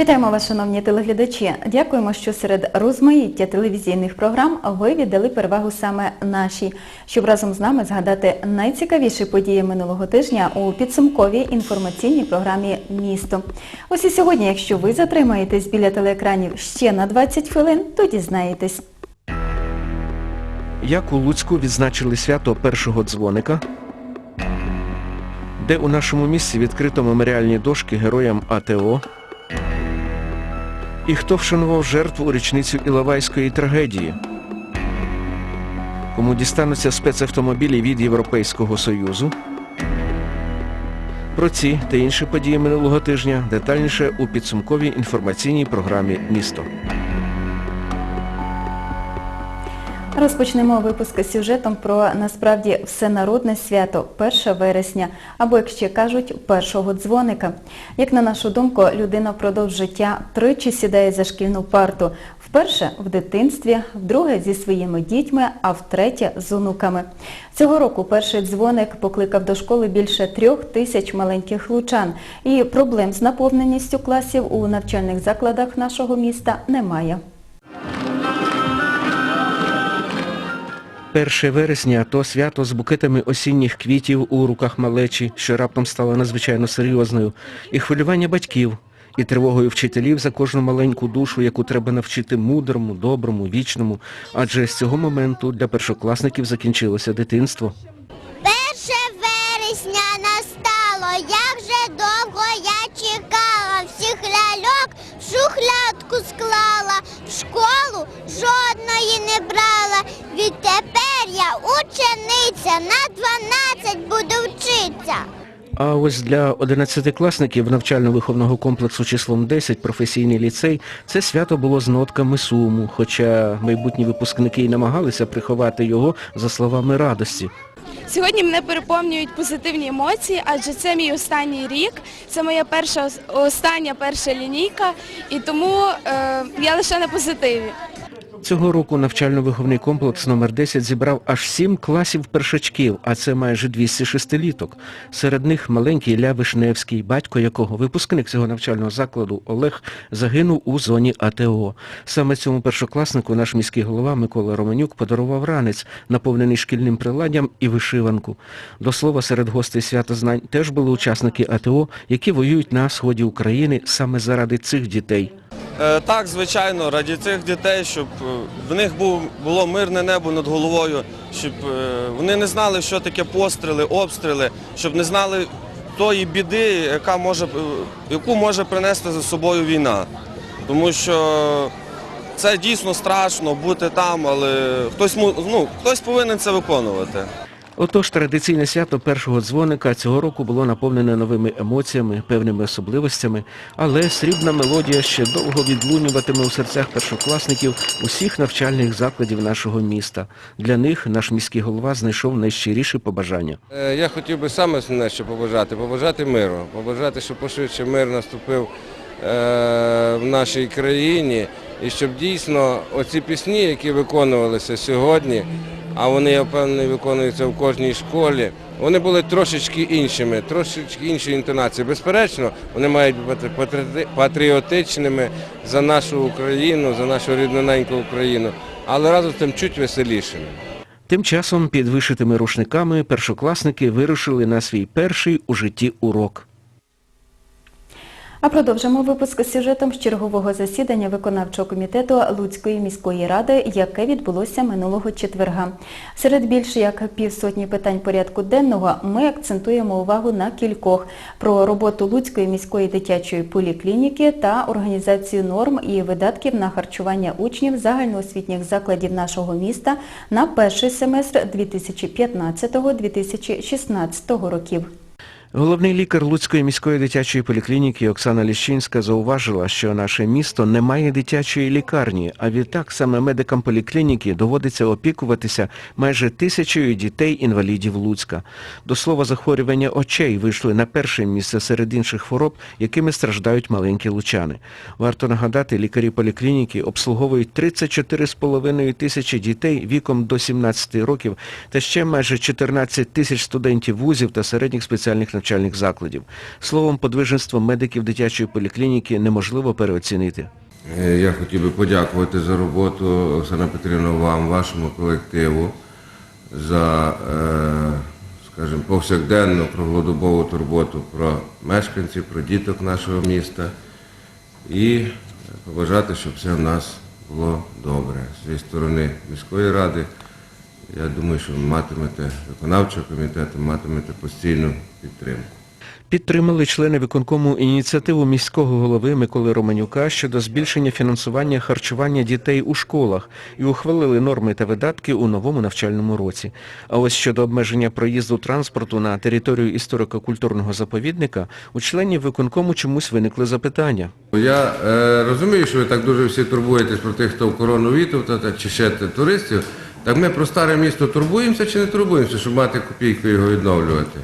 Вітаємо вас, шановні телеглядачі. Дякуємо, що серед розмаїття телевізійних програм ви віддали перевагу саме нашій, щоб разом з нами згадати найцікавіші події минулого тижня у підсумковій інформаційній програмі Місто. Ось і сьогодні, якщо ви затримаєтесь біля телеекранів ще на 20 хвилин, то дізнаєтесь. Як у Луцьку відзначили свято першого дзвоника, де у нашому місті відкрито меморіальні дошки героям АТО, і хто вшанував жертву у річницю Іловайської трагедії, кому дістануться спецавтомобілі від Європейського Союзу. Про ці та інші події минулого тижня детальніше у підсумковій інформаційній програмі Місто. Розпочнемо випуск з сюжетом про насправді всенародне свято 1 вересня, або, як ще кажуть, першого дзвоника. Як на нашу думку, людина впродовж життя тричі сідає за шкільну парту. Вперше в дитинстві, вдруге зі своїми дітьми, а втретє з онуками. Цього року перший дзвоник покликав до школи більше трьох тисяч маленьких лучан. І проблем з наповненістю класів у навчальних закладах нашого міста немає. 1 вересня то свято з букетами осінніх квітів у руках малечі, що раптом стало надзвичайно серйозною, і хвилювання батьків, і тривогою вчителів за кожну маленьку душу, яку треба навчити мудрому, доброму, вічному, адже з цього моменту для першокласників закінчилося дитинство. Шухлядку склала, в школу жодної не брала. Відтепер я учениця, на 12 буду вчитися. А ось для 11-класників навчально-виховного комплексу числом 10 професійний ліцей це свято було з нотками суму, хоча майбутні випускники й намагалися приховати його за словами радості. Сьогодні мене переповнюють позитивні емоції, адже це мій останній рік, це моя перша остання перша лінійка, і тому е, я лише на позитиві. Цього року навчально-виховний комплекс номер 10 зібрав аж сім класів першачків, а це майже 206 літок. Серед них маленький Ілля Вишневський, батько якого випускник цього навчального закладу Олег загинув у зоні АТО. Саме цьому першокласнику наш міський голова Микола Романюк подарував ранець, наповнений шкільним приладдям і вишиванку. До слова, серед гостей свята знань теж були учасники АТО, які воюють на сході України саме заради цих дітей. Е, Так, звичайно, раді цих дітей, щоб е, в них було мирне небо над головою, щоб е, вони не знали, що таке постріли, обстріли, щоб не знали тої біди, яка може, яку може принести за собою війна. Тому що це дійсно страшно бути там, але хтось, ну, хтось повинен це виконувати. Отож, традиційне свято першого дзвоника цього року було наповнене новими емоціями, певними особливостями, але срібна мелодія ще довго відлунюватиме у серцях першокласників усіх навчальних закладів нашого міста. Для них наш міський голова знайшов найщиріші побажання. Е, Я хотів би саме основне, що побажати, побажати миру, побажати, щоб пошвидше мир наступив е, в нашій країні і щоб дійсно оці пісні, які виконувалися сьогодні, а вони, я впевнений, виконуються в кожній школі, вони були трошечки іншими, трошечки іншої інтонації. Безперечно, вони мають бути патріотичними за нашу Україну, за нашу рідноненьку Україну, але разом з тим чуть веселішими. Тим часом під вишитими рушниками першокласники вирушили на свій перший у житті урок. А продовжимо випуск з сюжетом з чергового засідання виконавчого комітету Луцької міської ради, яке відбулося минулого четверга. Серед більше як півсотні питань порядку денного ми акцентуємо увагу на кількох про роботу Луцької міської дитячої поліклініки та організацію норм і видатків на харчування учнів загальноосвітніх закладів нашого міста на перший семестр 2015-2016 років. Головний лікар Луцької міської дитячої поліклініки Оксана Ліщинська зауважила, що наше місто не має дитячої лікарні, а відтак саме медикам поліклініки доводиться опікуватися майже тисячею дітей-інвалідів Луцька. До слова, захворювання очей вийшли на перше місце серед інших хвороб, якими страждають маленькі лучани. Варто нагадати, лікарі поліклініки обслуговують 34,5 тисячі дітей віком до 17 років та ще майже 14 тисяч студентів вузів та середніх спеціальних навчальних навчальних закладів. Словом, подвижництво медиків дитячої поліклініки неможливо переоцінити. Е, Я хотів би подякувати за роботу, Оксана Петрівна, вам, вашому колективу, за, е, скажімо, повсякденну круглодобову турботу про мешканців, про діток нашого міста і побажати, щоб все в нас було добре. Зі сторони міської ради, я думаю, що матимете виконавчого комітету, матимете постійну підтримку. Підтримали члени виконкому ініціативу міського голови Миколи Романюка щодо збільшення фінансування харчування дітей у школах і ухвалили норми та видатки у новому навчальному році. А ось щодо обмеження проїзду транспорту на територію історико-культурного заповідника у членів виконкому чомусь виникли запитання. Я е, розумію, що ви так дуже всі турбуєтесь про тих, хто в та, чи ще туристів. Так ми про старе місто турбуємося чи не турбуємося, щоб мати копійку його відновлювати?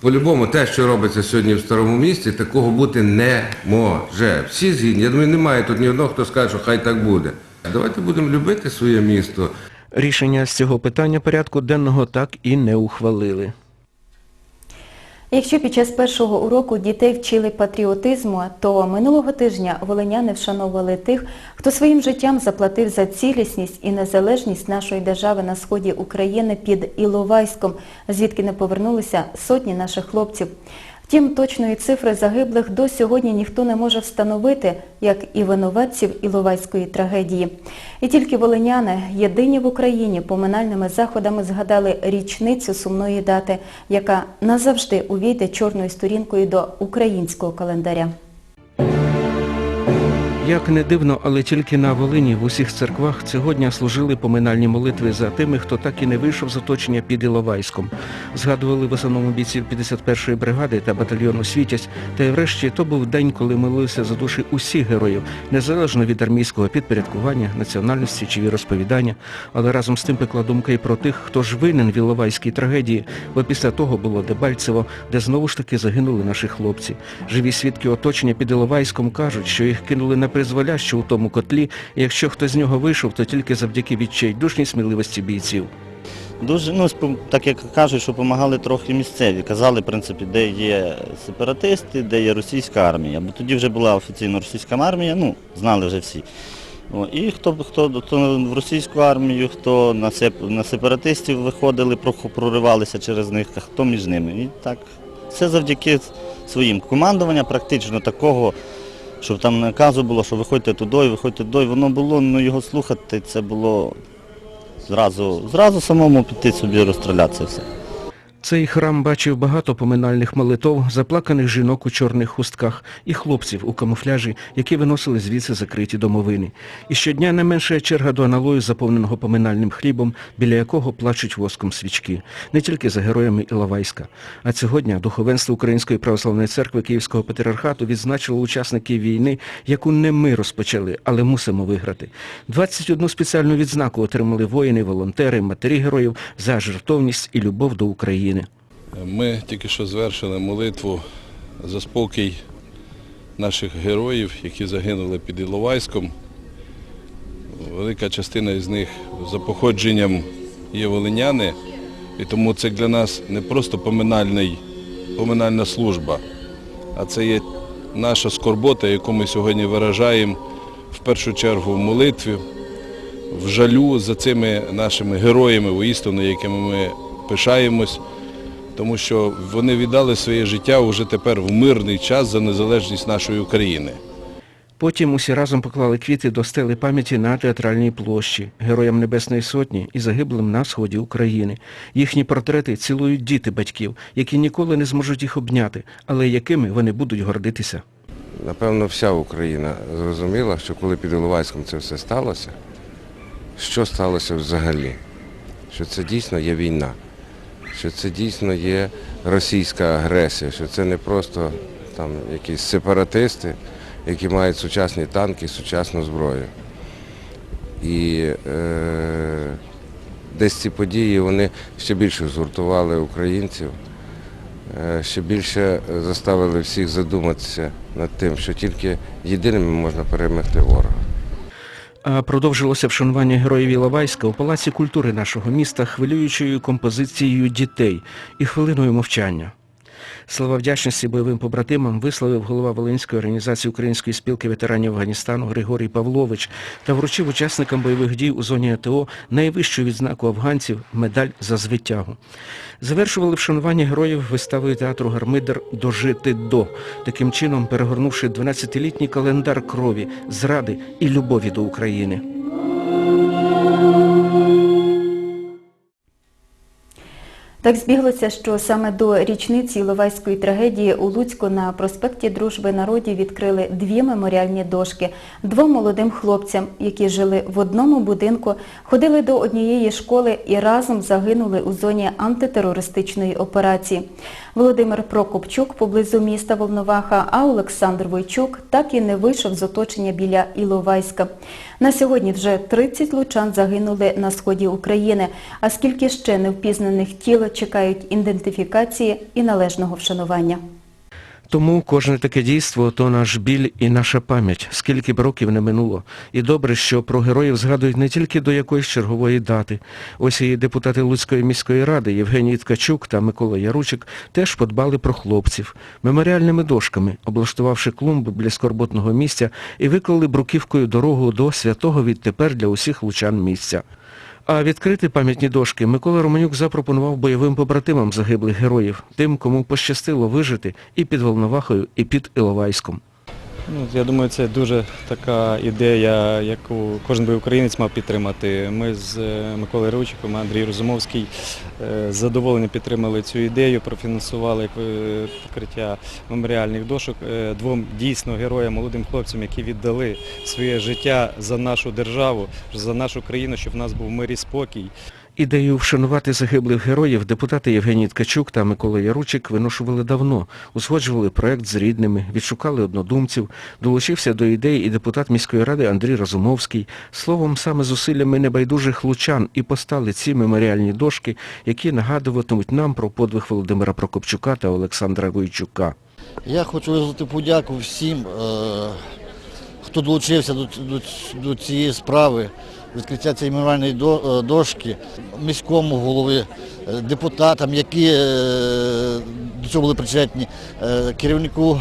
По-любому, те, що робиться сьогодні в старому місті, такого бути не може. Всі згідні. Я думаю, немає тут ні одного, хто скаже, що хай так буде. Давайте будемо любити своє місто. Рішення з цього питання порядку денного так і не ухвалили. Якщо під час першого уроку дітей вчили патріотизму, то минулого тижня волиняни вшановували тих, хто своїм життям заплатив за цілісність і незалежність нашої держави на сході України під Іловайськом, звідки не повернулися сотні наших хлопців. Втім, точної цифри загиблих до сьогодні ніхто не може встановити, як і винуватців Іловайської трагедії. І тільки волиняни, єдині в Україні, поминальними заходами згадали річницю сумної дати, яка назавжди увійде чорною сторінкою до українського календаря. Як не дивно, але тільки на Волині в усіх церквах цього дня служили поминальні молитви за тими, хто так і не вийшов з оточення під Іловайськом. Згадували в основному бійців 51-ї бригади та батальйону Світязь, та й врешті то був день, коли молилися за душі усіх героїв, незалежно від армійського підпорядкування, національності чи віросповідання, але разом з тим пекла думка і про тих, хто ж винен в Іловайській трагедії, бо після того було Дебальцево, де знову ж таки загинули наші хлопці. Живі свідки оточення під Іловайськом кажуть, що їх кинули на призволяще у тому котлі, і якщо хтось з нього вийшов, то тільки завдяки відчайдушній сміливості бійців. Дуже, ну, так як кажуть, що допомагали трохи місцеві. Казали, в принципі, де є сепаратисти, де є російська армія. Бо тоді вже була офіційно російська армія, ну, знали вже всі. І хто, хто, хто в російську армію, хто на, сеп, на сепаратистів виходили, проривалися через них, хто між ними. І так, це завдяки своїм. Командування практично такого, щоб там наказу було, що виходьте туди, виходьте туди, воно було, ну його слухати, це було зразу, зразу самому піти собі розстрілятися все. Цей храм бачив багато поминальних молитов, заплаканих жінок у чорних хустках і хлопців у камуфляжі, які виносили звідси закриті домовини. І щодня не менша черга до аналою, заповненого поминальним хлібом, біля якого плачуть воском свічки. Не тільки за героями Іловайська. А цього дня духовенство Української православної церкви Київського патріархату відзначило учасників війни, яку не ми розпочали, але мусимо виграти. 21 спеціальну відзнаку отримали воїни, волонтери, матері героїв за жертовність і любов до України. Ми тільки що звершили молитву за спокій наших героїв, які загинули під Іловайськом. Велика частина із них за походженням є волиняни, і тому це для нас не просто поминальний, поминальна служба, а це є наша скорбота, яку ми сьогодні виражаємо в першу чергу в молитві, в жалю за цими нашими героями, воістину, якими ми пишаємось тому що вони віддали своє життя уже тепер в мирний час за незалежність нашої України. Потім усі разом поклали квіти до стели пам'яті на театральній площі, героям Небесної Сотні і загиблим на сході України. Їхні портрети цілують діти батьків, які ніколи не зможуть їх обняти, але якими вони будуть гордитися. Напевно, вся Україна зрозуміла, що коли під Іловайськом це все сталося, що сталося взагалі? Що це дійсно є війна, що це дійсно є російська агресія, що це не просто там якісь сепаратисти, які мають сучасні танки, сучасну зброю. І е, десь ці події вони ще більше згуртували українців, е, ще більше заставили всіх задуматися над тим, що тільки єдиними можна перемогти ворога. Продовжилося вшанування героїв Іловайська у Палаці культури нашого міста хвилюючою композицією дітей і хвилиною мовчання. Слова вдячності бойовим побратимам висловив голова Волинської організації Української спілки ветеранів Афганістану Григорій Павлович та вручив учасникам бойових дій у зоні АТО найвищу відзнаку афганців медаль за звитягу. Завершували вшанування героїв виставою театру Гармидер «Дожити до», таким чином перегорнувши 12-літній календар крові, зради і любові до України. Так збіглося, що саме до річниці Іловайської трагедії у Луцьку на проспекті Дружби народів відкрили дві меморіальні дошки двом молодим хлопцям, які жили в одному будинку, ходили до однієї школи і разом загинули у зоні антитерористичної операції. Володимир Прокопчук поблизу міста Волноваха, а Олександр Войчук так і не вийшов з оточення біля Іловайська. На сьогодні вже 30 лучан загинули на сході України, а скільки ще невпізнаних тіл чекають ідентифікації і належного вшанування. Тому кожне таке дійство – то наш біль і наша пам'ять, скільки б років не минуло. І добре, що про героїв згадують не тільки до якоїсь чергової дати. Ось і депутати Луцької міської ради Євгеній Ткачук та Микола Яручик теж подбали про хлопців. Меморіальними дошками, облаштувавши клумби біля скорботного місця і виклали бруківкою дорогу до святого відтепер для усіх лучан місця. А відкрити пам'ятні дошки Микола Романюк запропонував бойовим побратимам загиблих героїв, тим, кому пощастило вижити і під Волновахою, і під Іловайськом. Ну, я думаю, це дуже така ідея, яку кожен би українець мав підтримати. Ми з е, Миколою Ручиком, Андрій Розумовський е, з задоволенням підтримали цю ідею, профінансували покриття меморіальних дошок е, двом дійсно героям, молодим хлопцям, які віддали своє життя за нашу державу, за нашу країну, щоб в нас був мир і спокій. Ідею вшанувати загиблих героїв депутати Євгеній Ткачук та Микола Яручик виношували давно, узгоджували проект з рідними, відшукали однодумців, долучився до ідеї і депутат міської ради Андрій Разумовський. Словом, саме зусиллями небайдужих лучан і постали ці меморіальні дошки, які нагадуватимуть нам про подвиг Володимира Прокопчука та Олександра Войчука. Я хочу виразити подяку всім, е, хто долучився до, до, до цієї справи, відкриття цієї меморіальної е, дошки, міському голові, е, депутатам, які е, до цього були причетні, керівнику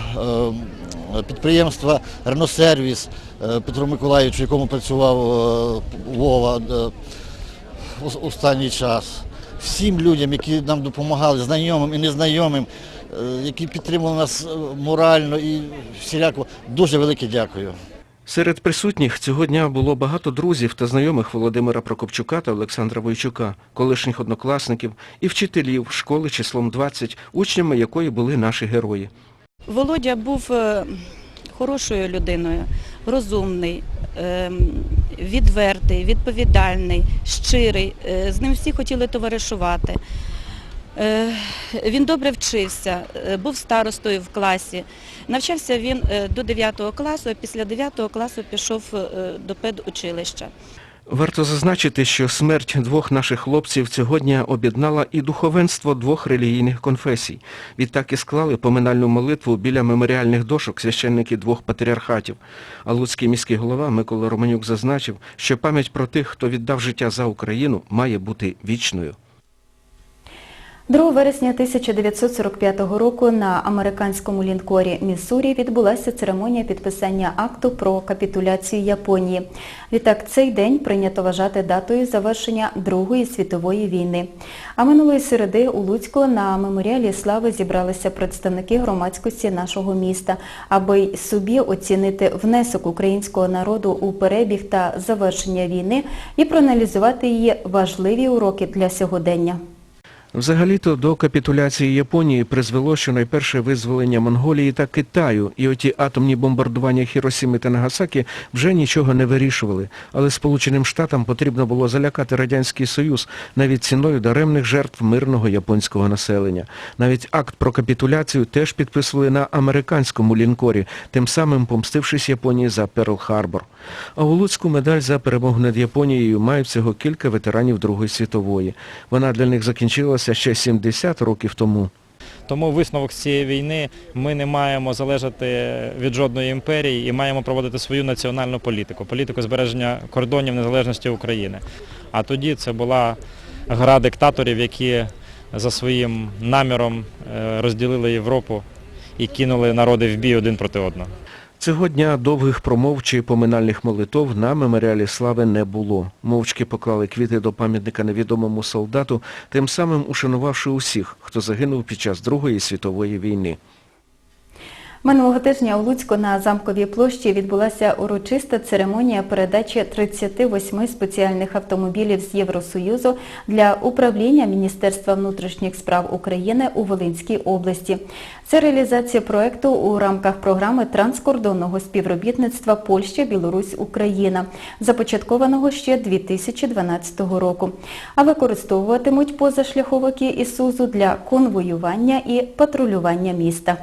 підприємства Реносервіс Петру Миколаївичу, якому працював Вова останній час. Всім людям, які нам допомагали, знайомим і незнайомим, які підтримували нас морально і всіляко, дуже велике дякую. Серед присутніх цього дня було багато друзів та знайомих Володимира Прокопчука та Олександра Войчука, колишніх однокласників і вчителів школи числом 20, учнями якої були наші герої. Володя був е, хорошою людиною, розумний, ем, відвертий, відповідальний, щирий. Е, З ним всі хотіли товаришувати. Е, Він добре вчився, е, був старостою в класі. Навчався він е, до 9 класу, а після 9 класу пішов до педучилища. Варто зазначити, що смерть двох наших хлопців цього дня об'єднала і духовенство двох релігійних конфесій. Відтак і склали поминальну молитву біля меморіальних дошок священники двох патріархатів. А Луцький міський голова Микола Романюк зазначив, що пам'ять про тих, хто віддав життя за Україну, має бути вічною. 2 вересня 1945 року на американському лінкорі Міссурі відбулася церемонія підписання акту про капітуляцію Японії. Відтак цей день прийнято вважати датою завершення Другої світової війни. А минулої середи у Луцьку на меморіалі слави зібралися представники громадськості нашого міста, аби й собі оцінити внесок українського народу у перебіг та завершення війни і проаналізувати її важливі уроки для сьогодення. Взагалі-то до капітуляції Японії призвело щонайперше визволення Монголії та Китаю, і оті атомні бомбардування Хіросіми та Нагасакі вже нічого не вирішували. Але Сполученим Штатам потрібно було залякати Радянський Союз навіть ціною даремних жертв мирного японського населення. Навіть акт про капітуляцію теж підписували на американському лінкорі, тим самим помстившись Японії за Перл-Харбор. А у Луцьку медаль за перемогу над Японією мають всього кілька ветеранів Другої світової. Вона для них закінчилася ще 70 років тому. Тому висновок з цієї війни ми не маємо залежати від жодної імперії і маємо проводити свою національну політику, політику збереження кордонів незалежності України. А тоді це була гра диктаторів, які за своїм наміром е, розділили Європу і кинули народи в бій один проти одного. Цього дня довгих промов чи поминальних молитов на меморіалі слави не було. Мовчки поклали квіти до пам'ятника невідомому солдату, тим самим ушанувавши усіх, хто загинув під час Другої світової війни. Минулого тижня у Луцьку на Замковій площі відбулася урочиста церемонія передачі 38 спеціальних автомобілів з Євросоюзу для управління Міністерства внутрішніх справ України у Волинській області. Це реалізація проекту у рамках програми транскордонного співробітництва Польща, Білорусь, Україна, започаткованого ще 2012 року. А використовуватимуть позашляховики ІСУЗу для конвоювання і патрулювання міста.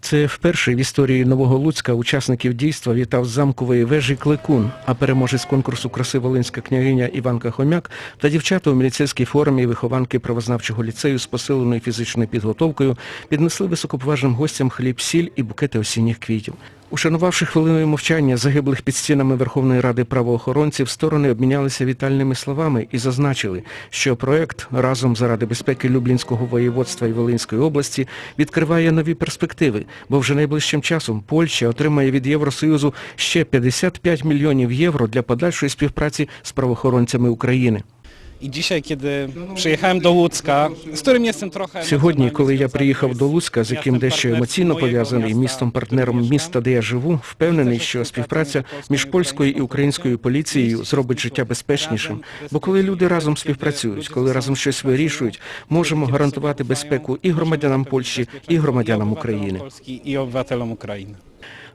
Це вперше в історії Нового Луцька учасників дійства вітав з замкової вежі Кликун, а переможець конкурсу краси Волинська княгиня Іванка Хомяк та дівчата у міліцейській формі вихованки правознавчого ліцею з посиленою фізичною підготовкою піднесли високоповажним гостям хліб, сіль і букети осінніх квітів. Ушанувавши хвилиною мовчання загиблих під стінами Верховної Ради правоохоронців, сторони обмінялися вітальними словами і зазначили, що проект «Разом заради безпеки Люблінського воєводства і Волинської області» відкриває нові перспективи, бо вже найближчим часом Польща отримає від Євросоюзу ще 55 мільйонів євро для подальшої співпраці з правоохоронцями України. I dzisiaj, kiedy przyjechałem do Łódzka, z którym jestem trochę... Сьогодні, коли я приїхав до Луцька, з яким дещо емоційно пов'язаний містом-партнером міста, де я живу, впевнений, що співпраця між польською і українською поліцією зробить життя безпечнішим. Бо коли люди разом співпрацюють, коли разом щось вирішують, можемо гарантувати безпеку і громадянам Польщі, і громадянам України. I obywatelom Ukrainy.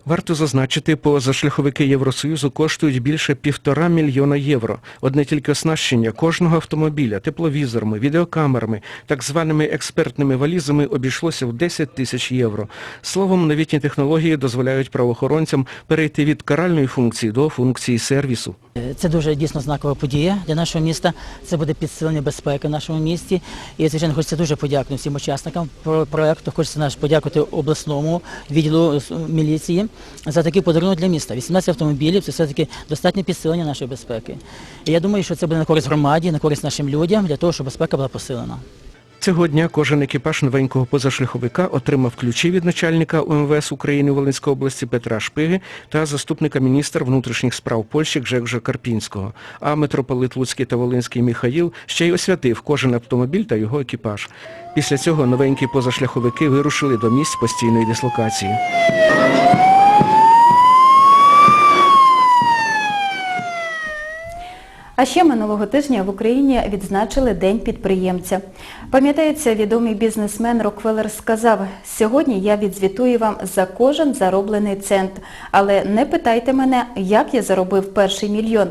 Варто зазначити, позашляховики Євросоюзу коштують більше півтора мільйона євро. Одне тільки оснащення кожного автомобіля, тепловізорами, відеокамерами, так званими експертними валізами обійшлося в 10 тисяч євро. Словом, новітні технології дозволяють правоохоронцям перейти від каральної функції до функції сервісу. Це дуже дійсно знакова подія для нашого міста. Це буде підсилення безпеки в нашому місті. І, звичайно, хочеться дуже подякувати всім учасникам про- проекту. Хочеться подякувати обласному відділу міліції за такий подарунок для міста. 18 автомобілів це все-таки достатнє підсилення нашої безпеки. І я думаю, що це буде на користь громаді, на користь нашим людям, для того, щоб безпека була посилена. Цього дня кожен екіпаж новенького позашляховика отримав ключі від начальника УМВС України у Волинській області Петра Шпиги та заступника міністра внутрішніх справ Польщі Гжегжа Карпінського. А митрополит Луцький та Волинський Міхаїл ще й освятив кожен автомобіль та його екіпаж. Після цього новенькі позашляховики вирушили до місць постійної дислокації. А ще минулого тижня в Україні відзначили День підприємця. Пам'ятається, відомий бізнесмен Рокфеллер сказав, сьогодні я відзвітую вам за кожен зароблений цент, але не питайте мене, як я заробив перший мільйон.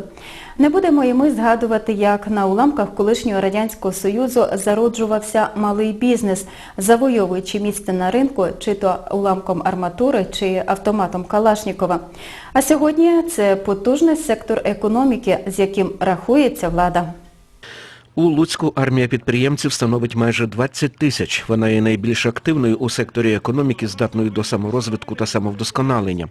Не будемо і ми згадувати, як на уламках колишнього Радянського Союзу зароджувався малий бізнес, завойовуючи місце на ринку, чи то уламком арматури, чи автоматом Калашнікова. А сьогодні це потужний сектор економіки, з яким рахується влада. У Луцьку армія підприємців становить майже 20 тисяч. Вона є найбільш активною у секторі економіки, здатною до саморозвитку та самовдосконалення.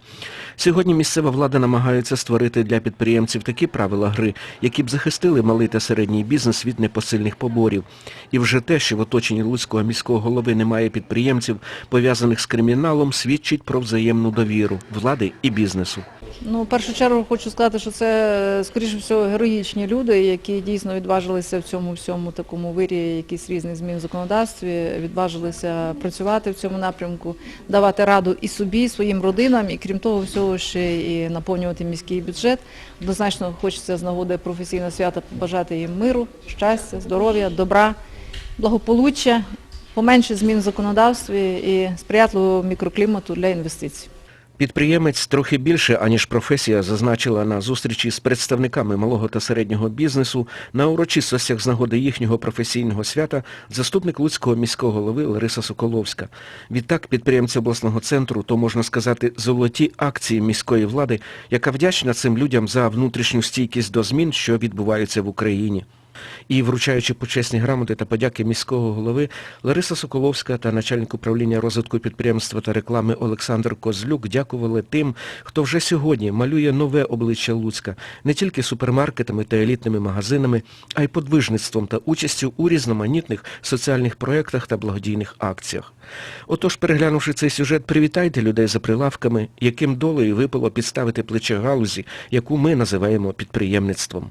Сьогодні місцева влада намагається створити для підприємців такі правила гри, які б захистили малий та середній бізнес від непосильних поборів. І вже те, що в оточенні Луцького міського голови немає підприємців, пов'язаних з криміналом, свідчить про взаємну довіру влади і бізнесу. Ну, в першу чергу хочу сказати, що це, скоріше всього, героїчні люди, які дійсно відважилися в цьому всьому такому вирі якісь різних змін в законодавстві, відважилися працювати в цьому напрямку, давати раду і собі, і своїм родинам, і крім того всього ще і наповнювати міський бюджет. Однозначно хочеться з нагоди професійного свята побажати їм миру, щастя, здоров'я, добра, благополуччя, поменше змін в законодавстві і сприятливого мікроклімату для інвестицій. Підприємець трохи більше, аніж професія, зазначила на зустрічі з представниками малого та середнього бізнесу на урочистостях з нагоди їхнього професійного свята заступник Луцького міського голови Лариса Соколовська. Відтак підприємці обласного центру, то можна сказати, золоті акції міської влади, яка вдячна цим людям за внутрішню стійкість до змін, що відбуваються в Україні. І вручаючи почесні грамоти та подяки міського голови, Лариса Соколовська та начальник управління розвитку підприємства та реклами Олександр Козлюк дякували тим, хто вже сьогодні малює нове обличчя Луцька не тільки супермаркетами та елітними магазинами, а й подвижництвом та участю у різноманітних соціальних проєктах та благодійних акціях. Отож, переглянувши цей сюжет, привітайте людей за прилавками, яким долею випало підставити плече галузі, яку ми називаємо підприємництвом.